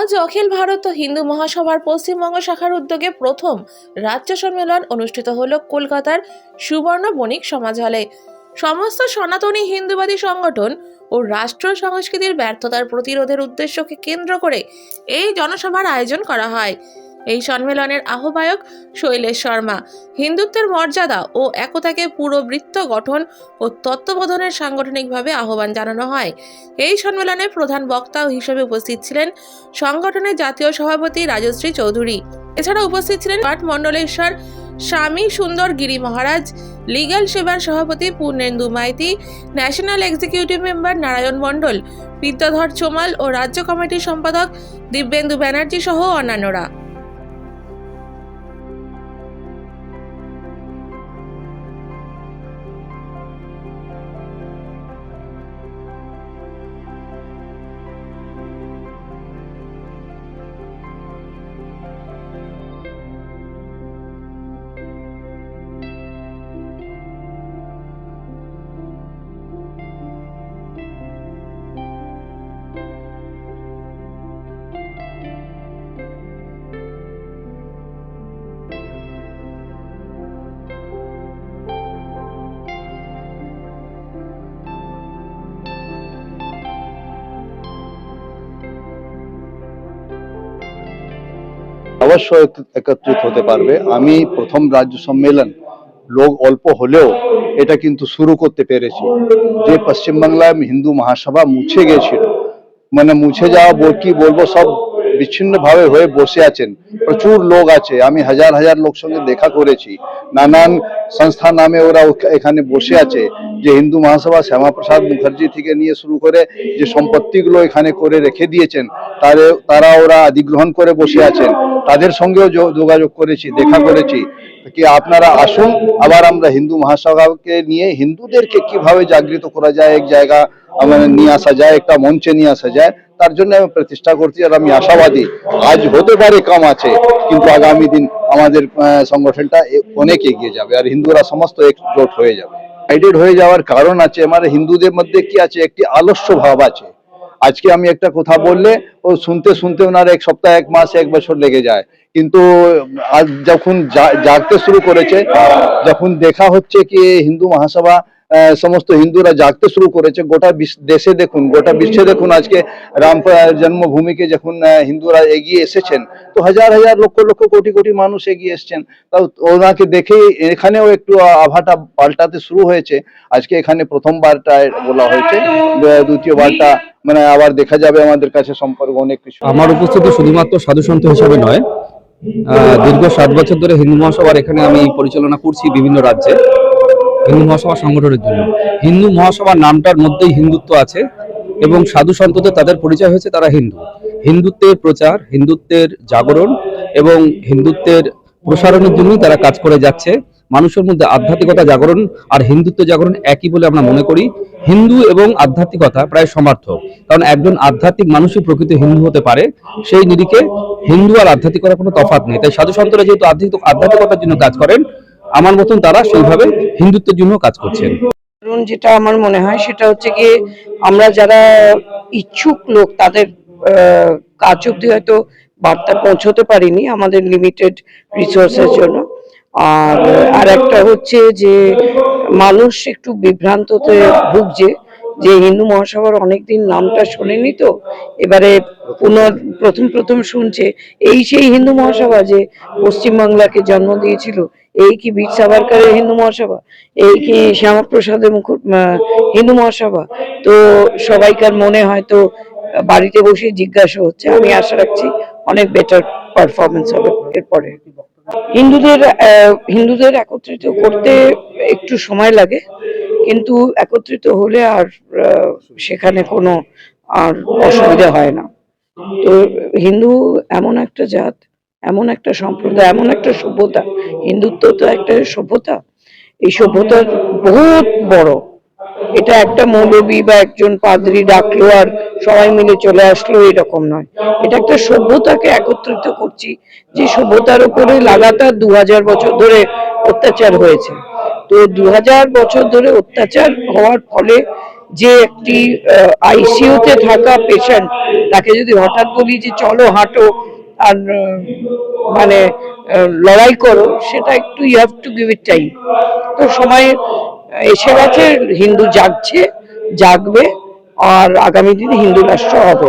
আজ অখিল ভারত হিন্দু মহাসভার পশ্চিমবঙ্গ শাখার উদ্যোগে প্রথম রাজ্য সম্মেলন অনুষ্ঠিত হল কলকাতার সুবর্ণ বণিক সমাজ হলে সমস্ত সনাতনী হিন্দুবাদী সংগঠন ও রাষ্ট্র সংস্কৃতির ব্যর্থতার প্রতিরোধের উদ্দেশ্যকে কেন্দ্র করে এই জনসভার আয়োজন করা হয়। এই সম্মেলনের আহ্বায়ক শৈলেশ শর্মা। হিন্দুত্বের মর্যাদা ও একতাকে পুরো বৃত্ত গঠন ও তত্ত্ববোধনের সাংগঠনিকভাবে আহ্বান জানানো হয়। এই সম্মেলনে প্রধান বক্তা হিসেবে উপস্থিত ছিলেন সংগঠনের জাতীয় সভাপতি রাজশ্রী চৌধুরী। এছাড়া উপস্থিত ছিলেন পাট মণ্ডলেশ্বর, স্বামী সুন্দর গিরি মহারাজ লিগ্যাল সেবার সভাপতি Purnendu Maity, national executive member Narayan Mondal, Bidyadhar Chomal ও রাজ্য কমিটির সম্পাদক দিব্যেন্দু ব্যানার্জি সহ অন্যান্যরা। অবশ্যই একত্রিত হতে পারবে। আমি প্রথম রাজ্য সম্মেলন লোক অল্প হলেও এটা কিন্তু শুরু করতে পেরেছি। যে পশ্চিমবাংলায় হিন্দু মহাসভা মুছে গেছিল মানে মুছে যাওয়া কি বলব সব বিচ্ছিন্ন ভাবে হয়ে বসে আছেন। প্রচুর লোক আছে। আমি হাজার হাজার লোক সঙ্গে দেখা করেছি। নানান সংস্থা নামে ওরা এখানে বসে আছে। যে হিন্দু মহাসভা শ্যামাপ্রসাদ মুখার্জি থেকে নিয়ে শুরু করে যে সম্পত্তিগুলো এখানে করে রেখে দিয়েছেন, তারে, তারা ওরা অধিগ্রহণ করে বসে আছেন। তাদের সঙ্গেও যোগাযোগ করেছি, দেখা করেছি। কি আপনারা আসুন? আবার আমরা হিন্দু মহাসভাকে নিয়ে হিন্দুদেরকে কীভাবে জাগৃত করা যায়, এক জায়গা মানে নিয়ে আসা যায়, একটা মঞ্চে নিয়ে আসা যায়, তার জন্য আমি প্রতিষ্ঠা করছি আর আমি আশাবাদী। আজ হতে পারে কম আছে, কিন্তু আগামী দিন আমাদের সংগঠনটা অনেক এগিয়ে যাবে আর হিন্দুরা সমস্ত একজোট হয়ে যাবে। হয়ে যাওয়ার কারণ আছে, আমার হিন্দুদের মধ্যে কি আছে? একটি আলস্য ভাব আছে। আজকে আমি একটা কথা বললে ও শুনতে শুনতে ওনার এক সপ্তাহ এক মাস এক বছর লেগে যায়। কিন্তু আজ যখন জাগতে শুরু করেছে যখন দেখা হচ্ছে কি হিন্দু মহাসভা সমস্ত হিন্দুরা জাগতে শুরু করেছে। গোটা দেশে দেখুন, গোটা বিশ্বে দেখুন আজকে রাম জন্মভূমিকে যখন হিন্দুরা এগিয়ে এসেছেন, তো হাজার হাজার লক্ষ লক্ষ কোটি কোটি মানুষ এগিয়ে এসেছেন। তাও ওনাকে দেখেই এখানেও একটু আভাটা পাল্টাতে শুরু হয়েছে। আজকে এখানে প্রথমবারটা বলা হয়েছে। দ্বিতীয়বারটা মানে আবার দেখা যাবে আমাদের কাছে সম্পর্ক অনেক কিছু। আমার উপস্থিতি শুধুমাত্র সাধুসন্ত হিসাবে নয়। দীর্ঘ সাত বছর ধরে হিন্দু মহাসভার এখানে আমি পরিচালনা করছি বিভিন্ন রাজ্যে। হিন্দু মহাসভা সংগঠনের জন্য। হিন্দু মহাসভার নামটার মধ্যেই হিন্দুত্ব আছে এবং সাধু সন্তদের তাদের পরিচয় হয়েছে, তারা হিন্দু। হিন্দুত্বের প্রচার, হিন্দুত্বের জাগরণ এবং হিন্দুত্বের প্রসারণের জন্যই তারা কাজ করে যাচ্ছে। মানুষের মধ্যে আধ্যাত্মিকতা জাগরণ আর হিন্দুত্ব জাগরণ একই বলে আমরা মনে করি। হিন্দু এবং আধ্যাত্মিকতা প্রায় সমার্থক, কারণ একজন আধ্যাত্মিক মানুষই প্রকৃত হিন্দু হতে পারে। সেই নিরিখে হিন্দু আর আধ্যাত্মিকতার কোনো তফাত নেই। তাই সাধু সন্তরা যেহেতু আধ্যাত্মিক আধ্যাত্মিকতার জন্য কাজ করেন আমার মতন তারা সেইভাবে হিন্দুত্বের জন্য কাজ করছেন। কারণ যেটা আমার মনে হয় সেটা হচ্ছে গিয়ে আমরা যারা ইচ্ছুক লোক, তাদের কাজ অব্দি হয়তো বার্তা পৌঁছতে পারিনি আমাদের লিমিটেড রিসোর্সের জন্য। আর আর একটা হচ্ছে যে মানুষ একটু বিভ্রান্ততে ভুগছে। যে হিন্দু মহাসভার অনেকদিন নামটা শোনেনি তো, এবারে পুনর প্রথম প্রথম শুনছে, এই সেই হিন্দু মহাসভা যে পশ্চিমবাংলাকে জন্ম দিয়েছিল, এই কি বীর সাভারকারের হিন্দু মহাসভা? এই কি শ্যামাপ্রসাদের মুখ হিন্দু মহাসভা? তো সবাইকার মনে হয়তো বাড়িতে বসে জিজ্ঞাসা হচ্ছে, আমি আশা রাখছি অনেক বেটার পারফরমেন্স হবে এরপরে। হিন্দুদের হিন্দুদের একত্রিত করতে একটু সময় লাগে কিন্তু একত্রিত হলে আর সেখানে কোনো আর অসুবিধা হয় না। তো হিন্দু এমন একটা জাত, এমন একটা সম্প্রদায়, এমন একটা সভ্যতা, হিন্দুত্ব তো একটা সভ্যতা, এই সভ্যতার বহুত বড়। এটা একটা মৌলবী বা একজন পাদ্রী ডাকলো আর সবাই মিলে চলে আসলো এরকম নয়। এটা একটা সভ্যতাকে একত্রিত করছি, যে সভ্যতার উপরে লাগাতার দু হাজার বছর ধরে অত্যাচার হয়েছে। তো দু হাজার বছর ধরে অত্যাচার হওয়ার ফলে যে একটি আইসিইউতে থাকা পেশেন্ট তাকে যদি হঠাৎ বলি যে চলো হাঁটো আর মানে লড়াই করো, সেটা একটু you have to give it time তো সময় এসে গেছে, হিন্দু জাগছে, জাগবে, আর আগামী দিনে হিন্দু রাষ্ট্র হবে।